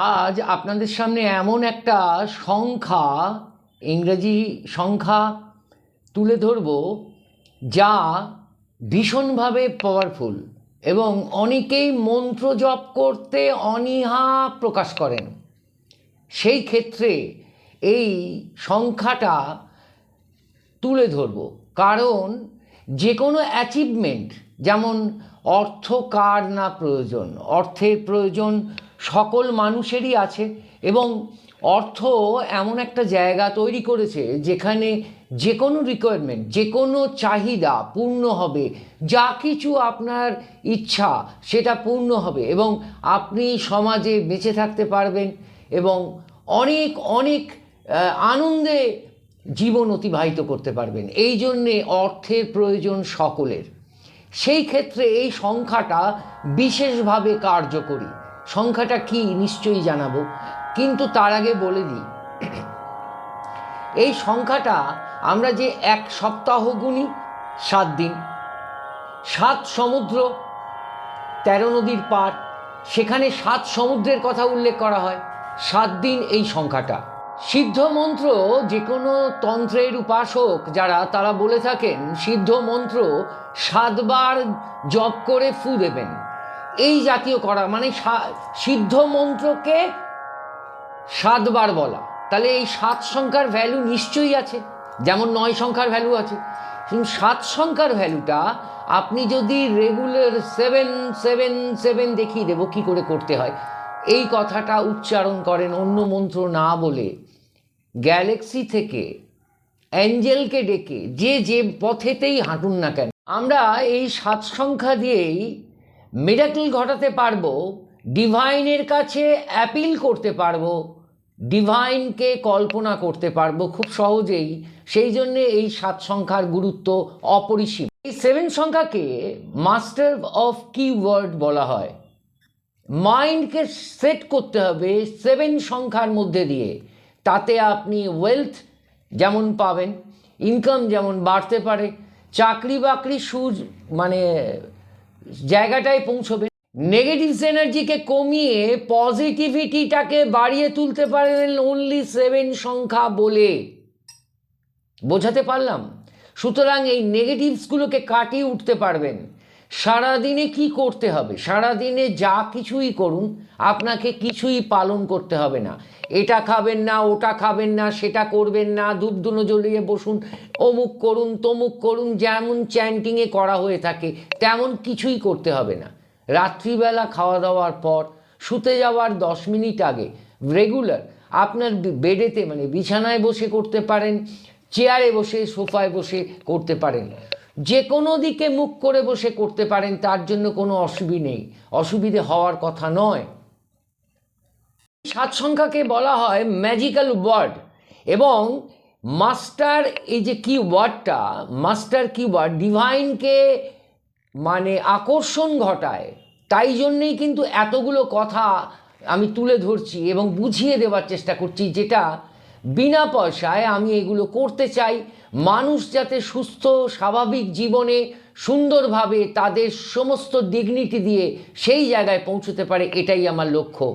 আজ আপনাদের সামনে এমন একটা সংখ্যা, ইংরেজি সংখ্যা তুলে ধরব, যা ভীষণভাবে পাওয়ারফুল এবং অনেকেই মন্ত্র জপ করতে অনীহা প্রকাশ করেন। সেই ক্ষেত্রে এই সংখ্যাটা তুলে ধরব। কারণ যে কোনো অ্যাচিভমেন্ট যেমন অর্থ কার না প্রয়োজন, অর্থের প্রয়োজন সকল মানুষেরই আছে এবং অর্থ এমন একটা জায়গা তৈরি করেছে যেখানে যে কোনো রিকোয়ারমেন্ট যে কোনো চাহিদা পূর্ণ হবে। যা কিছু আপনার ইচ্ছা সেটা পূর্ণ হবে এবং আপনি সমাজে বেঁচে থাকতে পারবেন এবং অনেক অনেক আনন্দে জীবন অতিবাহিত করতে পারবেন। এই জন্যে অর্থের প্রয়োজন সকলের। সেই ক্ষেত্রে এই সংখ্যাটা বিশেষভাবে কার্যকরী। সংখ্যাটা কি নিশ্চয়ই জানাব, কিন্তু তার আগে বলে দিই। এই সংখ্যাটা আমরা যে এক সপ্তাহ গুনি, সাত দিন। সাত সমুদ্র, তেরো নদীর পার। সেখানে সাত সমুদ্রের কথা উল্লেখ করা হয়, সাত দিন এই সংখ্যাটা। সিদ্ধ মন্ত্র যে কোনো তন্ত্রের উপাসক যারা, তারা বলে থাকেন, সিদ্ধ মন্ত্র সাতবার জপ করে ফু দেবেন। এই জাতীয় করা মানে সিদ্ধ মন্ত্রকে সাতবার বলা। তাহলে এই সাত সংখ্যার ভ্যালু নিশ্চয়ই আছে। যেমন নয় সংখ্যার ভ্যালু আছে। কিন্তু সাত সংখ্যার ভ্যালুটা আপনি যদি রেগুলার সেভেন সেভেন সেভেন দেখিয়ে দেবো, কী করে করতে হয়? এই কথাটা উচ্চারণ করেন অন্য মন্ত্র না বলে গ্যালাক্সি থেকে অ্যাঞ্জেলকে ডেকে যে যে পথেতেই হাঁটুন না কেন। আমরা এই সাত সংখ্যা দিয়েই মিরাকল ঘটাতে পারব, ডিভাইনের কাছে অ্যাপিল করতে পারব, ডিভাইনকে কল্পনা করতে পারব খুব সহজেই, সেই জন্যে এই সাত সংখ্যার গুরুত্ব অপরিসীম। এই সেভেন সংখ্যাকে মাস্টার অফ কিওয়ার্ড বলা হয়। মাইন্ডকে সেট করতে হবে সেভেন সংখ্যার মধ্যে দিয়ে। তাতে আপনি ওয়েলথ যেমন পাবেন, ইনকাম যেমন বাড়তে পারে চাকরি বাকরি সুজ মানে জায়গাটায় পৌঁছবে। নেগেটিভস এনার্জিকে কমিয়ে পজিটিভিটিটাকে বাড়িয়ে তুলতে পারেন অনলি সেভেন সংখ্যা বলে। বোঝাতে পারলাম? সুতরাং এই নেগেটিভসগুলোকে কাটিয়ে উঠতে পারবেন। সারাদিনে কি করতে হবে? সারাদিনে যা কিছুই করুন, আপনাকে কিছুই পালন করতে হবে না। এটা খাবেন না, ওটা খাবেন না, সেটা করবেন না ধূপধুনো জ্বলিয়ে বসুন, অমুক করুন, তমুক করুন, যেমন চ্যান্টিংয়ে করা হয়ে থাকে, তেমন কিছুই করতে হবে না। রাত্রিবেলা খাওয়া দাওয়ার পর, শুতে যাওয়ার দশ মিনিট আগে রেগুলার আপনার বেডেতে মানে বিছানায় বসে করতে পারেন, চেয়ারে বসে, সোফায় বসে করতে পারেন। যে কোনো দিকে মুখ করে বসে করতে পারেন, তার জন্য কোনো অসুবিধে নেই। অসুবিধে হওয়ার কথা নয়। সাত সংখ্যাকে বলা হয় ম্যাজিক্যাল ওয়ার্ড এবং মাস্টার এই যে কি ওয়ার্ডটা মাস্টার কি ওয়ার্ড ডিভাইনকে মানে আকর্ষণ ঘটায়। তাই জন্যেই কিন্তু এতগুলো কথা আমি তুলে ধরছি এবং বুঝিয়ে দেওয়ার চেষ্টা করছি, যেটা বিনা পয়সায় আমি এগুলো করতে চাই। মানুষ যাতে সুস্থ, স্বাভাবিক জীবনে সুন্দরভাবে তাদের সমস্ত ডিগনিটি দিয়ে সেই জায়গায় পৌঁছতে পারে, এটাই আমার লক্ষ্য।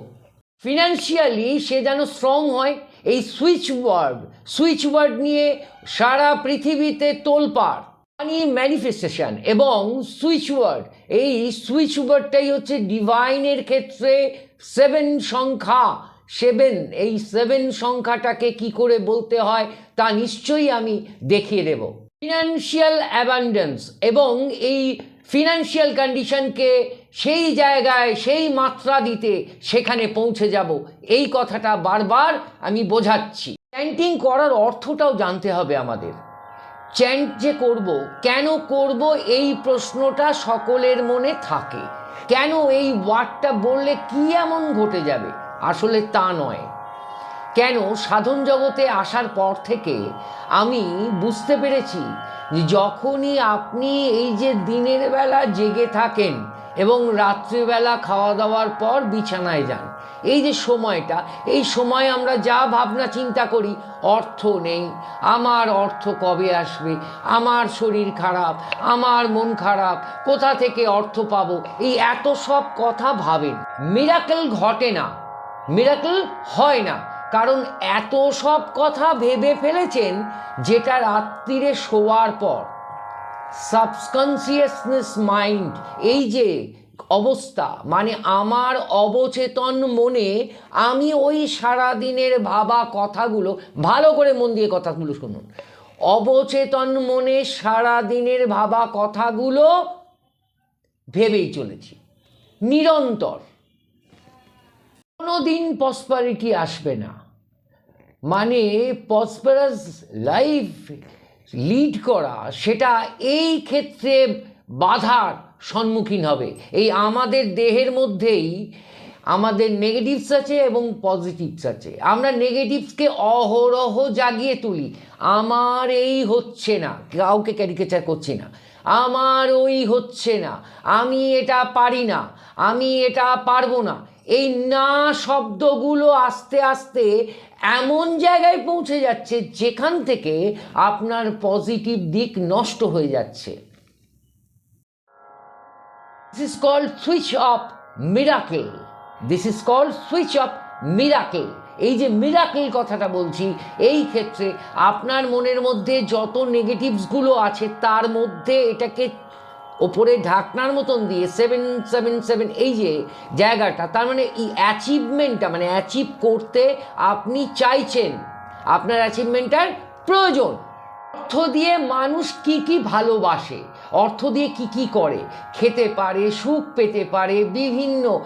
ফিনান্সিয়ালি সে যেন স্ট্রং হয়, এই সুইচ ওয়ার্ড সুইচ ওয়ার্ড নিয়ে সারা পৃথিবীতে তোলপাড় মানি ম্যানিফেস্টেশন এবং সুইচ ওয়ার্ড এই সুইচ ওয়ার্ডটাই হচ্ছে ডিভাইনের ক্ষেত্রে সেভেন সংখ্যা। সেভেন, এই সেভেন সংখ্যাটাকে কি করে বলতে হয় তা নিশ্চয়ই আমি দেখিয়ে দেব। ফিনান্সিয়াল অ্যাবান্ডেন্স এবং এই ফিনান্সিয়াল কন্ডিশনকে সেই জায়গায়, সেই মাত্রা দিতে সেখানে পৌঁছে যাব। এই কথাটা বারবার আমি বোঝাচ্ছি। চ্যান্টিং করার অর্থটাও জানতে হবে আমাদের। চ্যান্ট যে করব, কেন করব এই প্রশ্নটা সকলের মনে থাকে। কেন এই ওয়ার্ডটা বললে কি এমন ঘটে যাবে? আসলে তা নয়। কেন সাধন জগতে আসার পর থেকে আমি বুঝতে পেরেছি যে যখনই আপনি এই যে দিনের বেলা জেগে থাকেন এবং রাত্রিবেলা খাওয়া দাওয়ার পর বিছানায় যান, এই যে সময়টা, এই সময় আমরা যা ভাবনা চিন্তা করি, অর্থ নেই, আমার অর্থ কবে আসবে, আমার শরীর খারাপ, আমার মন খারাপ, কোথা থেকে অর্থ পাবো, এই এত সব কথা ভাবেন। মিরাকেল ঘটে না। মিরাকল হয় না। কারণ এত সব কথা ভেবে ফেলেছেন যেটা রাত্রিরে শোয়ার পর। সাবকনসিয়াসনেস মাইন্ড এই যে অবস্থা মানে আমার অবচেতন মনে আমি ওই সারাদিনের ভাবা কথাগুলো, ভালো করে মন দিয়ে কথাগুলো শুনুন। অবচেতন মনে সারাদিনের ভাবা কথাগুলো ভেবেই চলেছি। নিরন্তর। কোনো দিন পসপারিটি আসবে না। মানে পসপারাস লাইফ লিড করা, সেটা এই ক্ষেত্রে বাধার সম্মুখীন হবে। এই আমাদের দেহের মধ্যেই আমাদের নেগেটিভস আছে এবং পজিটিভস আছে। আমরা নেগেটিভসকে অহরহ জাগিয়ে তুলি। আমার এই হচ্ছে না, কাউকে ক্যারিকেচার করছি না। আমার ওই হচ্ছে না। আমি এটা পারি না। আমি এটা পারব না। এই না শব্দগুলো আস্তে আস্তে এমন জায়গায় পৌঁছে যাচ্ছে যেখান থেকে আপনার পজিটিভ দিক নষ্ট হয়ে যাচ্ছে। This is call switch of miracle this is call switch of miracle এই যে মিরাকেল কথাটা বলছি, এই ক্ষেত্রে আপনার মনের মধ্যে যত নেগেটিভসগুলো আছে, তার মধ্যে এটাকে ওপরে ঢাকনার মতন দিয়ে সেভেন সেভেন সেভেন এই যে জায়গাটা, তার মানে এই অ্যাচিভমেন্টটা মানে অ্যাচিভ করতে আপনি চাইছেন। আপনার অ্যাচিভমেন্টটার প্রয়োজন। অর্থ দিয়ে মানুষ কি কি ভালোবাসে, অর্থ দিয়ে কি কি করে, খেতে পারে, সুখ পেতে পারে, বিভিন্ন,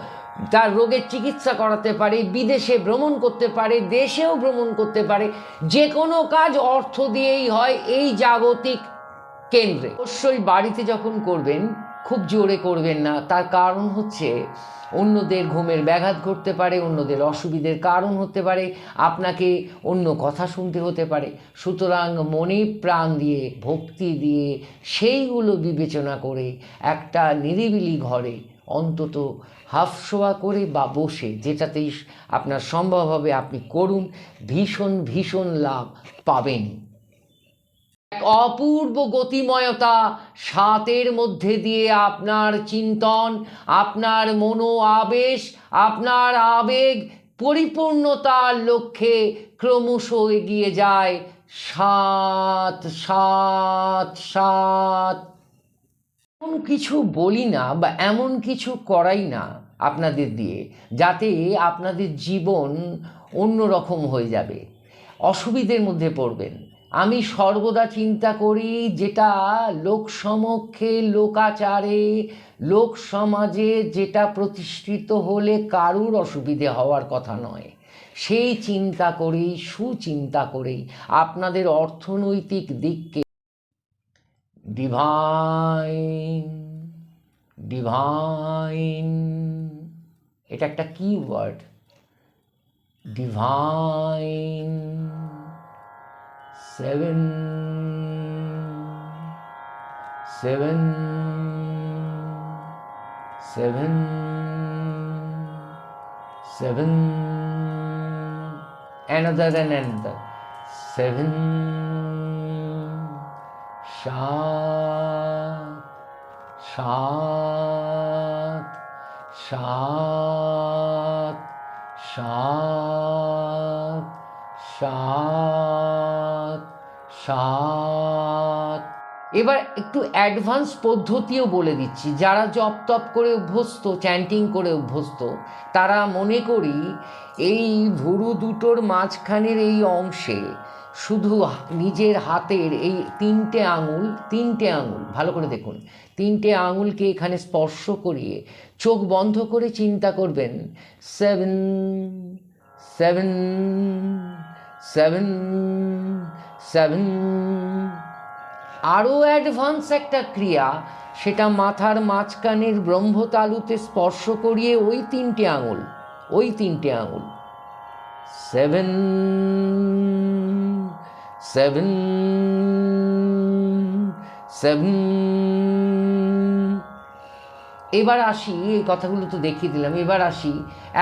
তার রোগের চিকিৎসা করাতে পারে, বিদেশে ভ্রমণ করতে পারে, দেশেও ভ্রমণ করতে পারে, যে কোনো কাজ অর্থ দিয়েই হয় এই জাগতিক কেন্দ্রে। অবশ্যই বাড়িতে যখন করবেন, খুব জোরে করবেন না। তার কারণ হচ্ছে, অন্যদের ঘুমের ব্যাঘাত ঘটতে পারে, অন্যদের অসুবিধের কারণ হতে পারে, আপনাকে অন্য কথা শুনতে হতে পারে। সুতরাং মনে প্রাণ দিয়ে, ভক্তি দিয়ে, সেইগুলো বিবেচনা করে একটা নিরিবিলি ঘরে অন্তত হাফশোয়া করে বা বসে, যেটাতেই আপনার সম্ভব হবে আপনি করুন। ভীষণ ভীষণ লাভ পাবেন। অপূর্ব গতিময়তা সাতের মধ্যে দিয়ে আপনার চিন্তন, আপনার মনো আবেশ আপনার আবেগ পরিপূর্ণতার লক্ষ্যে ক্রমশ এগিয়ে যায়। সাত সাত সাত। এমন কিছু বলি না বা এমন কিছু করাই না আপনাদের দিয়ে, যাতে আপনাদের জীবন অন্যরকম হয়ে যাবে। অসুবিধের মধ্যে পড়বেন। আমি সর্বদা চিন্তা করি যেটা লোক সমক্ষে, লোকাচারে, লোক সমাজে যেটা প্রতিষ্ঠিত হলে কারুর অসুবিধে হওয়ার কথা নয়। সেই চিন্তা করেই, সুচিন্তা করেই আপনাদের অর্থনৈতিক দিককে ডিভাইন ডিভাইন এটা একটা কি word divine seven. Seven. Seven. Seven. Another and another. Seven. Shat shat shat shat shat সাত এবার একটু অ্যাডভান্স পদ্ধতিও বলে দিচ্ছি। যারা জপ তপ করে অভ্যস্ত চ্যান্টিং করে অভ্যস্ত, তারা মনে করি এই ভুরু দুটোর মাঝখানের এই অংশে শুধু নিজের হাতের এই তিনটে আঙুল তিনটে আঙুল, ভালো করে দেখুন, তিনটে আঙুলকে এখানে স্পর্শ করিয়ে চোখ বন্ধ করে চিন্তা করবেন সেভেন সেভেন সেভেন সেভেন আরও অ্যাডভান্স একটা ক্রিয়া, সেটা মাথার মাঝখানের ব্রহ্মতালুতে স্পর্শ করিয়ে ওই তিনটে আঙুল, ওই তিনটে আঙুল। সেভেন সেভেন সেভেন এবার আসি, এই কথাগুলো তো দেখিয়ে দিলাম, এবার আসি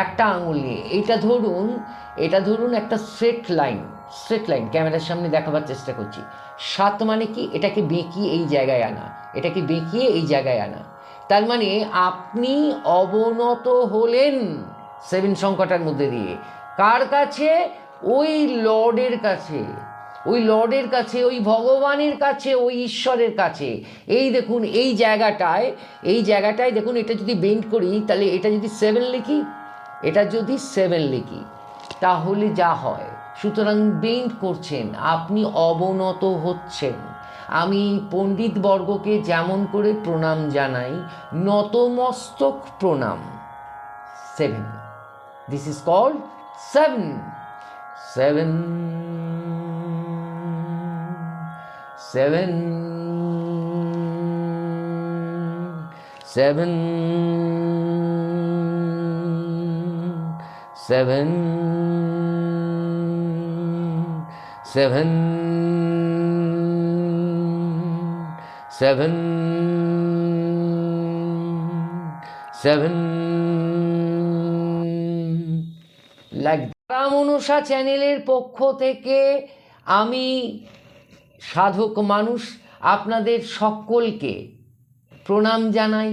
একটা আঙুল নিয়ে। এটা ধরুন এটা ধরুন একটা স্ট্রেট লাইন স্ট্রেট লাইন ক্যামেরার সামনে দেখাবার চেষ্টা করছি। সাত মানে কি? এটাকে বেঁকিয়ে এই জায়গায় আনা। এটাকে বেঁকিয়ে এই জায়গায় আনা। তার মানে আপনি অবনত হলেন সেভেন সংখ্যাটার মধ্যে দিয়ে। কার কাছে? ওই লর্ডের কাছে। ওই লর্ডের কাছে, ওই ভগবানের কাছে, ওই ঈশ্বরের কাছে। এই দেখুন, এই জায়গাটায় এই জায়গাটায় দেখুন, এটা যদি বেন্ড করি, তাহলে এটা যদি সেভেন লিখি, এটা যদি সেভেন লিখি, তাহলে যা হয়। সুতরাং বেন্ড করছেন, আপনি অবনত হচ্ছেন। আমি পণ্ডিত বর্গকে যেমন করে প্রণাম জানাই, নতমস্তক প্রণাম। Seven. This is called seven seven seven seven seven seven seven seven, like Manasa চ্যানেলের পক্ষ থেকে আমি সাধক মানুষ আপনাদের সকলকে প্রণাম জানাই।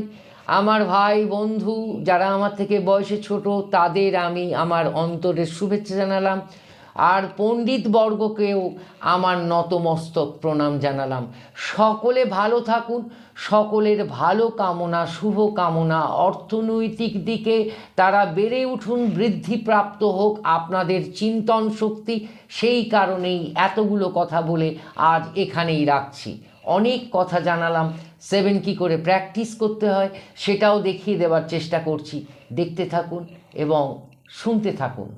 আমার ভাই, বন্ধু, যারা আমার থেকে বয়সে ছোট, তাদের আমি আমার অন্তরের শুভেচ্ছা জানালাম। আর পণ্ডিত বর্গকেও আমার নতমস্তক প্রণাম জানালাম। সকলে ভালো থাকুন, সকলের ভালো কামনা, শুভ কামনা, অর্থনৈতিক দিকে তারা বেড়ে উঠুন বৃদ্ধিপ্রাপ্ত হোক, আপনাদের চিন্তন শক্তি, সেই কারণেই এতগুলো কথা বলে আজ এখানেই রাখছি। অনেক কথা জানালাম, সেভেন কি করে প্র্যাকটিস করতে হয় সেটাও দেখিয়ে দেওয়ার চেষ্টা করছি। দেখতে থাকুন এবং শুনতে থাকুন।